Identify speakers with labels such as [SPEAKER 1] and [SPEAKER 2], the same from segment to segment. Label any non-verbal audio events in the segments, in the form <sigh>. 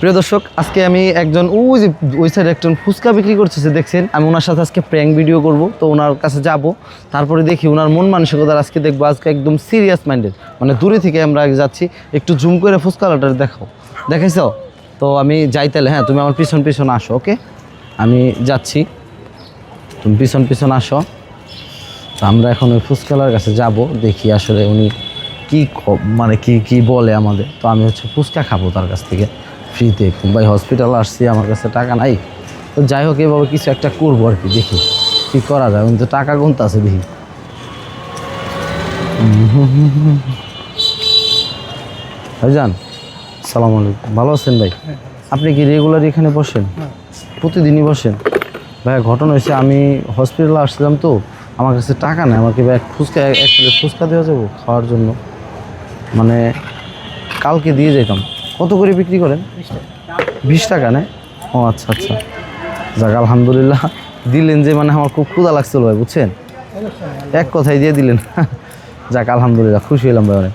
[SPEAKER 1] প্রিয় দর্শক, আজকে আমি একজন ওই যে ওই সাইডে একজন ফুচকা বিক্রি করতেছে, দেখছেন? আমি ওনার সাথে আজকে প্র্যাঙ্ক ভিডিও করব। তো ওনার কাছে যাব। তারপরে দেখি ওনার মন মানসিকতার আজকে দেখব, আজকে একদম সিরিয়াস মাইন্ডেড মানে দূরে থেকে আমরা যাচ্ছি, একটু জুম করে ফুচকালাটা দেখাও। দেখাইছ? তো আমি যাই তাহলে হ্যাঁ তুমি আমার পিছন পিছন আসো, ওকে? আমি যাচ্ছি। তুমি পিছন পিছন আসো। তো আমরা এখন ওই ফুচকালার কাছে যাব, দেখি আসলে উনি কি মানে কি কি বলে আমাদের? তো আমি হচ্ছে ফুচকা খাব তার কাছ থেকে ফ্রিতে ভাই হসপিটাল আসছি আমার কাছে টাকা নাই। তো যাই হোক এভাবে কিছু একটা করব আর কি দেখি কি করা যায়। উনি তো টাকা গুনতে আছে দেখি। ভাইজান সালাম আলাইকুম। ভালো আছেন ভাই? আপনি কি রেগুলার এখানে বসেন? প্রতিদিনই বসেন? ভাই ঘটনা হয়েছে আমি হসপিটালে আসছিলাম তো আমার কাছে টাকা নেই। আমাকে ভাই ফুচকা এক প্লেট ফুচকা দেওয়া যাব খাওয়ার জন্য। মানে কালকে দিয়ে যেতাম কত করে বিক্রি করেন? বিশ টাকা নেয় ও আচ্ছা আচ্ছা। যাক আলহামদুলিল্লাহ। দিলেন যে মানে আমার খুব ক্ষুধা লাগছিল ভাই বুঝছেন? এক কথাই দিয়ে দিলেন। <laughs> যাক আলহামদুলিল্লাহ খুশি হলাম ভাই অনেক।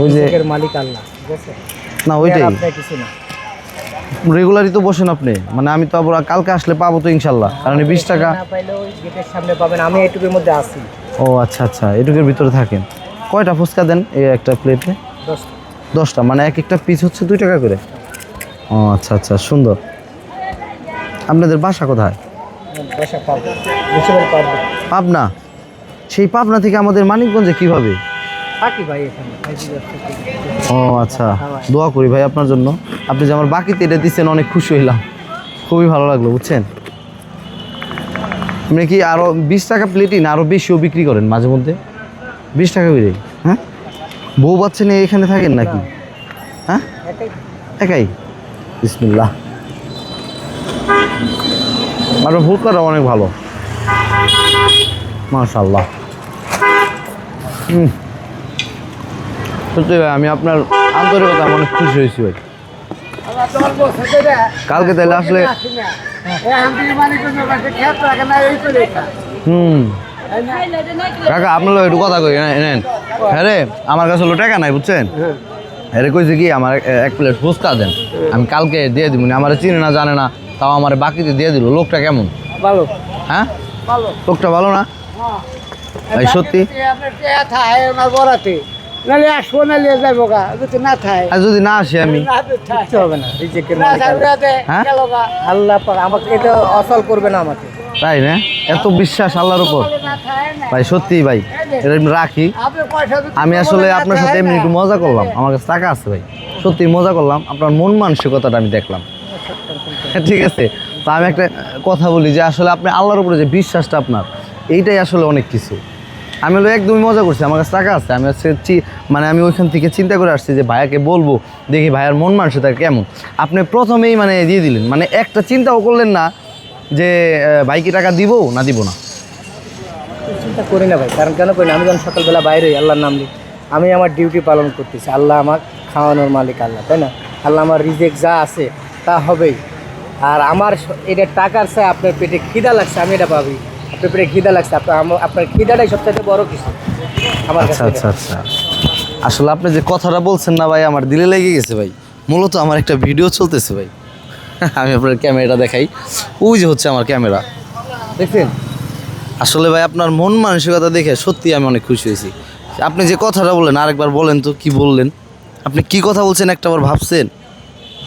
[SPEAKER 1] ওই যে
[SPEAKER 2] মালিক আল্লাহ
[SPEAKER 1] না ওইটাই। রেগুলারই তো বসেন আপনি। মানে আমি তো আবার কালকে আসলে পাবো তো ইনশাল্লাহ। কারণ বিশ টাকা
[SPEAKER 2] না পাইলেও গেটের সামনে পাবেন আমি এইটুকুর মধ্যে আছি।
[SPEAKER 1] ও আচ্ছা আচ্ছা এটুকুর ভিতরে থাকেন। কয়টা ফুচকা দেন এই একটা প্লেটে দশটা। মানে এক একটা পিস হচ্ছে দুই টাকা করে? ও আচ্ছা আচ্ছা সুন্দর। আপনাদের বাসা কোথায়? পাবনা সেই পাবনা থেকে আমাদের মানিকগঞ্জে কীভাবে। ও আচ্ছা দোয়া করি ভাই আপনার জন্য। আপনি যে আমার বাকিতে এটা দিচ্ছেন অনেক খুশি হইলাম। খুবই ভালো লাগল বুঝছেন? আপনি কি আরও বিশ টাকা প্লেটই না আরও বেশিও বিক্রি করেন মাঝে মধ্যে? বিশ টাকা করে। হ্যাঁ? বউ বাচ্চা নিয়ে এখানে থাকেন নাকি? হ্যাঁ? একাই। বিসমিল্লাহ। আপনার ফুলকাটা অনেক ভালো। মাশাল্লাহ হুম সত্যি ভাই আমি আপনার আন্তরিকতা আমি অনেক খুশি হয়েছি ভাই। কালকে তাহলে আসলে হুম। কাকা আপনার একটু কথা কই এনেন। হ্যাঁ রে আমার কাছে হলো টাকা নাই বুঝছেন? আরে কইছে কি আমার এক- প্লেট ফুচকা দেন। আমি কালকে দিয়ে দিব আমার চিনে না জানে না তাও আমার বাকিতে দিয়ে দিল। লোকটা কেমন?
[SPEAKER 2] ভালো।
[SPEAKER 1] হ্যাঁ? লোকটা ভালো না? ভাই সত্যি?
[SPEAKER 2] বড়াতে। নালে আসব যাব গা যদি না থায়।
[SPEAKER 1] আর যদি না আসি আমি?
[SPEAKER 2] কিচ্ছু হবে না রিজিকের মালিক আল্লাহ।
[SPEAKER 1] হ্যাঁ?
[SPEAKER 2] আল্লাহ আমাকে এটা অসল করবে না আমাকে।
[SPEAKER 1] তাই না? এত বিশ্বাস আল্লাহর উপর। ভাই, সত্যি ভাই, এটা রাখি। আমি আসলে আপনার সাথে এমনি একটু মজা করলাম। আমার কাছে টাকা আছে ভাই। সত্যি মজা করলাম। আপনার মন মানসিকতাটা আমি দেখলাম। <laughs> ঠিক আছে? তা আমি একটা কথা বলি যে, আসলে আপনি আল্লাহর উপরে যে বিশ্বাসটা আপনার, এইটাই আসলে অনেক কিছু। আমি হলো একদমই মজা করছি। আমার কাছে টাকা আছে। আমি হচ্ছে মানে আমি ওইখান থেকে চিন্তা করে আসছি যে, ভাইয়াকে বলব, দেখি ভাইয়ার মন মানসিকতা কেমন। আপনি প্রথমেই মানে দিয়ে দিলেন। মানে একটা চিন্তাও করলেন না যে ভাইকে টাকা দিব না দিব না?
[SPEAKER 2] চিন্তা করি না ভাই কারণ কেন করি না? আমি যখন সকালবেলা বাইরে হই, আল্লাহর নাম নিই। আমি আমার ডিউটি পালন করতেছি। আল্লাহ আমার খাওয়ানোর মালিক আল্লাহ তাই না? আল্লাহ আমার রিজেক্ট যা আছে তা হবেই। আর আমার এটা টাকার চাই আপনার পেটে খিদা লাগছে আমি এটা পাবি আপনার পেটে খিদা লাগছে আপনার আপনার খিদাটাই সবচেয়ে বড় কিছু। আমার
[SPEAKER 1] আচ্ছা
[SPEAKER 2] কাছে
[SPEAKER 1] আচ্ছা আচ্ছা। আসলে আপনি যে কথাটা বলছেন না ভাই আমার দিলে লেগে গেছে ভাই। মূলত আমার একটা ভিডিও চলতেছে ভাই। আমি আপনার ক্যামেরাটা দেখাই। ওই যে হচ্ছে আমার ক্যামেরা। দেখছেন? আসলে ভাই আপনার মন মানসিকতা দেখে সত্যি আমি অনেক খুশি হয়েছি। আপনি যে কথাটা বললেন আরেকবার বলেন তো কি বললেন? আপনি কি কথা বলছেন একটাবার ভাবছেন?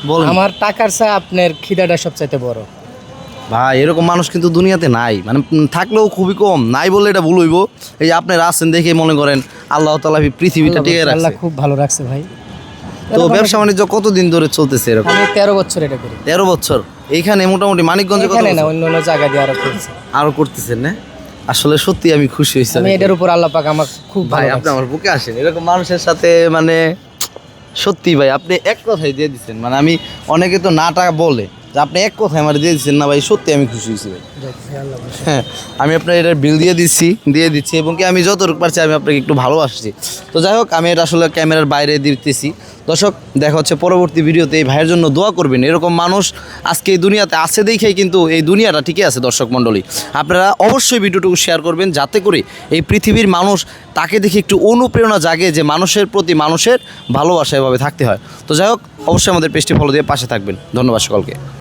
[SPEAKER 1] বলেন।
[SPEAKER 2] আমার টাকার চাই আপনার খিদাটা সবচাইতে বড়।
[SPEAKER 1] ভাই এরকম মানুষ কিন্তু দুনিয়াতে নাই। মানে থাকলেও খুবই কম। নাই বললে এটা ভুল হইব। এই যে আপনারা আছেন দেখে মনে করেন আল্লাহ তালা পৃথিবীটা টিকে
[SPEAKER 2] আল্লাহ
[SPEAKER 1] রাখছে।
[SPEAKER 2] খুব ভালো রাখছে ভাই।
[SPEAKER 1] তো ব্যবসা বাণিজ্য কতদিন ধরে চলতেছে এরকম?
[SPEAKER 2] আমি তেরো বছর এটা করি।
[SPEAKER 1] তেরো বছর। এইখানে মোটামুটি মানিকগঞ্জ কত
[SPEAKER 2] এখানে না? অন্য অন্য জায়গা দিয়ে আরও করছে।
[SPEAKER 1] আরও করতেছেন না? আসলে সত্যি আমি খুশি হয়েছি
[SPEAKER 2] আমি এটার উপর আল্লাহ পাক আমার খুব
[SPEAKER 1] ভাই আপনি আমার বুকে আসেন। এরকম মানুষের সাথে মানে সত্যি ভাই আপনি এক কথাই দিয়ে দিচ্ছেন। মানে আমি অনেকে তো নাটা বলে। যে আপনি এক কথায় আমার দিয়ে দিচ্ছেন না ভাই সত্যি আমি খুশি হয়েছি ভাই। হ্যাঁ আমি আপনার এটার বিল দিয়ে দিচ্ছি দিয়ে দিচ্ছি এবং কি আমি যতটুকু পারছি আমি আপনাকে একটু ভালোবাসছি। তো যাই হোক আমি এটা আসলে ক্যামেরার বাইরে দিতেছি। দর্শক দেখা হচ্ছে পরবর্তী ভিডিওতে এই ভাইয়ের জন্য দোয়া করবেন। এরকম মানুষ আজকে এই দুনিয়াতে আছে দেখেই কিন্তু এই দুনিয়াটা ঠিকই আছে দর্শক মণ্ডলী। আপনারা অবশ্যই ভিডিওটুকু শেয়ার করবেন যাতে করে এই পৃথিবীর মানুষ তাকে দেখে একটু অনুপ্রেরণা জাগে যে মানুষের প্রতি মানুষের ভালোবাসা এভাবে থাকতে হয়। তো যাই হোক অবশ্যই আমাদের পেজটি ফলো দিয়ে পাশে থাকবেন। ধন্যবাদ সকলকে।